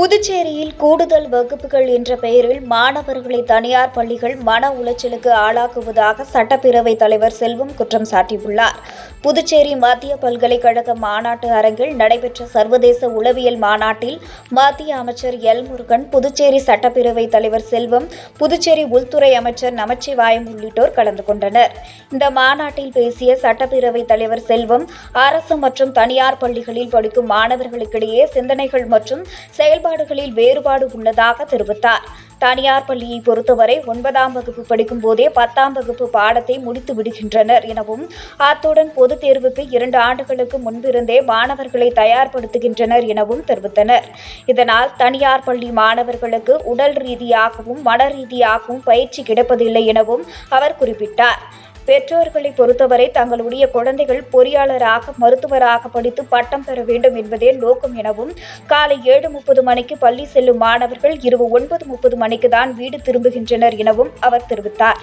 புதுச்சேரியில் கூடுதல் வகுப்புகள் என்ற பெயரில் மாணவர்களை தனியார் பள்ளிகள் மன உளைச்சலுக்கு ஆளாக்குவதாக சட்டப்பேரவைத் தலைவர் செல்வம் குற்றம் சாட்டியுள்ளார். புதுச்சேரி மத்திய பல்கலைக்கழக மாநாட்டு அரங்கில் நடைபெற்ற சர்வதேச உளவியல் மாநாட்டில் மத்திய அமைச்சர் எல் முருகன் புதுச்சேரி சட்டப்பேரவை தலைவர் செல்வம் புதுச்சேரி உள்துறை அமைச்சர் நமச்சிவாயம் உள்ளிட்டோர் கலந்து கொண்டனர். இந்த மாநாட்டில் பேசிய சட்டப்பேரவைத் தலைவர் செல்வம் அரசு மற்றும் தனியார் பள்ளிகளில் படிக்கும் மாணவர்களுக்கிடையே சிந்தனைகள் மற்றும் செயல்பாடுகளில் வேறுபாடு உள்ளதாக தெரிவித்தார். தனியார் பள்ளியை பொறுத்தவரை ஒன்பதாம் வகுப்பு படிக்கும் போதே பத்தாம் வகுப்பு பாடத்தை முடித்து விடுகின்றனர் எனவும் அத்துடன் பொதுத் தேர்வுக்கு இரண்டு ஆண்டுகளுக்கு முன்பிருந்தே மாணவர்களை தயார்படுத்துகின்றனர் எனவும் தெரிவித்தனர். இதனால் தனியார் பள்ளி மாணவர்களுக்கு உடல் ரீதியாகவும் மன ரீதியாகவும் பயிற்சி கிடைப்பதில்லை எனவும் அவர் குறிப்பிட்டார். பெற்றோர்களை பொறுத்தவரை தங்களுடைய குழந்தைகள் பொறியாளராக மருத்துவராக படித்து பட்டம் பெற வேண்டும் என்பதே நோக்கம் எனவும் காலை ஏழு முப்பது மணிக்கு பள்ளி செல்லும் மாணவர்கள் இரவு ஒன்பது முப்பது மணிக்கு தான் வீடு திரும்புகின்றனர் எனவும் அவர் தெரிவித்தார்.